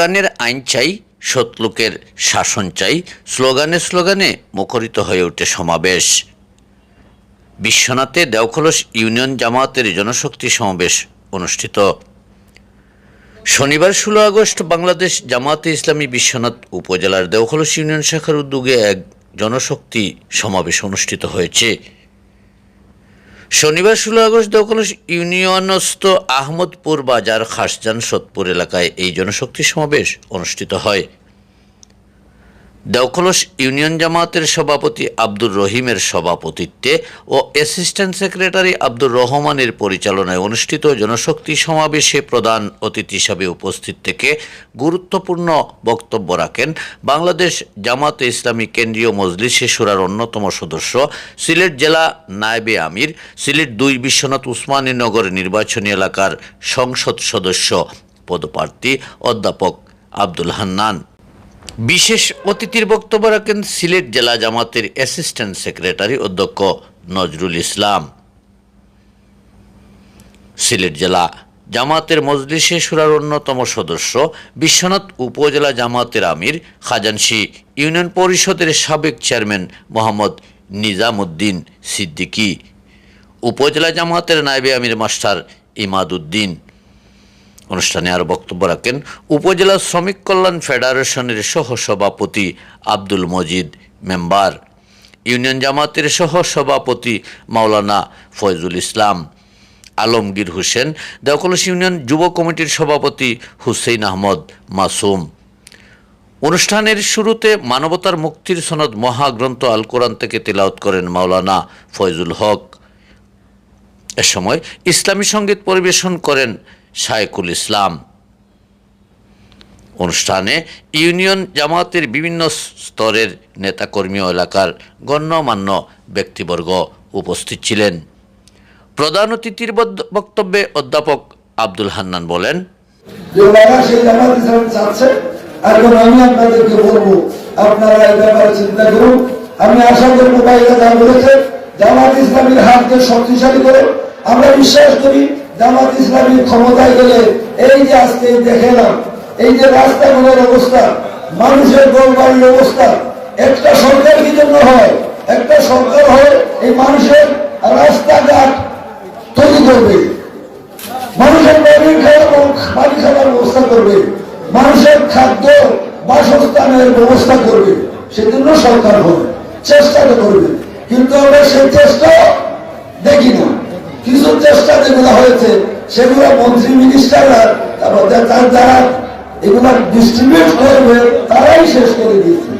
কোরআনের আইন চাই, সৎলোকের শাসন চাই, স্লোগানে স্লোগানে মুখরিত হয়ে ওঠে সমাবেশ। বিশ্বনাথে দেওখলস ইউনিয়ন জামায়াতের জনশক্তি সমাবেশ অনুষ্ঠিত। শনিবার ষোলো আগস্ট বাংলাদেশ জামায়াতে ইসলামী বিশ্বনাথ উপজেলার দেওখলস ইউনিয়ন শাখার উদ্যোগে এক জনশক্তি সমাবেশ অনুষ্ঠিত হয়েছে। শনিবার ষোলো আগস্ট দখলস ইউনিয়নস্থ আহমদপুর বাজার খাসজান সোদপুর এলাকায় এই জনশক্তি সমাবেশ অনুষ্ঠিত হয়। দেওখলস ইউনিয়ন জামাতের সভাপতি আব্দুর রহিমের সভাপতিত্বে ও অ্যাসিস্ট্যান্ট সেক্রেটারি আব্দুর রহমানের পরিচালনায় অনুষ্ঠিত জনশক্তি সমাবেশে প্রধান অতিথি হিসাবে উপস্থিত থেকে গুরুত্বপূর্ণ বক্তব্য রাখেন বাংলাদেশ জামাতে ইসলামী কেন্দ্রীয় মজলিসে সুরার অন্যতম সদস্য, সিলেট জেলা নায়েবে আমির, সিলেট দুই বিশ্বনাথ উসমানী নগর নির্বাচনী এলাকার সংসদ সদস্য, পদপ্রার্থী অধ্যাপক আব্দুল হান্নান। বিশেষ অতিথির বক্তব্য রাখেন সিলেট জেলা জামাতের অ্যাসিস্ট্যান্ট সেক্রেটারি অধ্যক্ষ নজরুল ইসলাম। সিলেট জেলা জামাতের মজলিসে সুরার অন্যতম সদস্য বিশ্বনাথ উপজেলা জামাতের আমির খাজানশি ইউনিয়ন পরিষদের সাবেক চেয়ারম্যান মোহাম্মদ নিজামুদ্দিন সিদ্দিকী, উপজেলা জামাতের নায়েবে আমির মাস্টার ইমাদুদ্দিন অনুষ্ঠানে আরও বক্তব্য রাখেন উপজেলা শ্রমিক কল্যাণ ফেডারেশনের সহ সভাপতি আব্দুল মজিদ মেম্বার, ইউনিয়ন জামাতের সহ সভাপতি মাওলানা ফয়জুল ইসলাম, আলমগীর হোসেন, দেওকলস ইউনিয়ন যুব কমিটির সভাপতি হুসেইন আহমদ মাসুম। অনুষ্ঠানের শুরুতে মানবতার মুক্তির সনদ মহাগ্রন্থ আল কোরআন থেকে তেলাওত করেন মাওলানা ফয়জুল হক। এ সময় ইসলামী সংগীত পরিবেশন করেন শায়েকুল ইসলাম। অনুষ্ঠানে ইউনিয়ন জামাতের বিভিন্ন স্তরের নেতাকর্মী এলাকার গণ্যমান্য ব্যক্তিবর্গ উপস্থিত ছিলেন। প্রধান অতিথির বক্তব্যে অধ্যাপক আব্দুল হান্নান বলেন আমি আশা করব জামাত শক্তিশালী করে আমরা বিশ্বাস করি জামাত ইসলামীর ক্ষমতায় গেলে এই যে আজকে দেখেলাম, এই যে রাস্তাগুলোর অবস্থা, মানুষের গোলবাড়ির অবস্থা, একটা সরকার কি জন্য হয়? একটা সরকার হয় এই মানুষের রাস্তাঘাট তৈরি করবে। মানুষের বাড়ি খাওয়ার বাড়ি খাওয়ার ব্যবস্থা করবে। মানুষের খাদ্য বাসস্থানের ব্যবস্থা করবে। সেজন্য সরকার হবে চেষ্টা তো করবে। কিন্তু আমরা সেই চেষ্টা দেখি না। চেষ্টা যেগুলো হয়েছে, সেগুলো মন্ত্রী মিনিস্টাররা তারপর তার যারা এগুলা ডিস্ট্রিবিউট করবে তারাই শেষ করে দিয়েছে।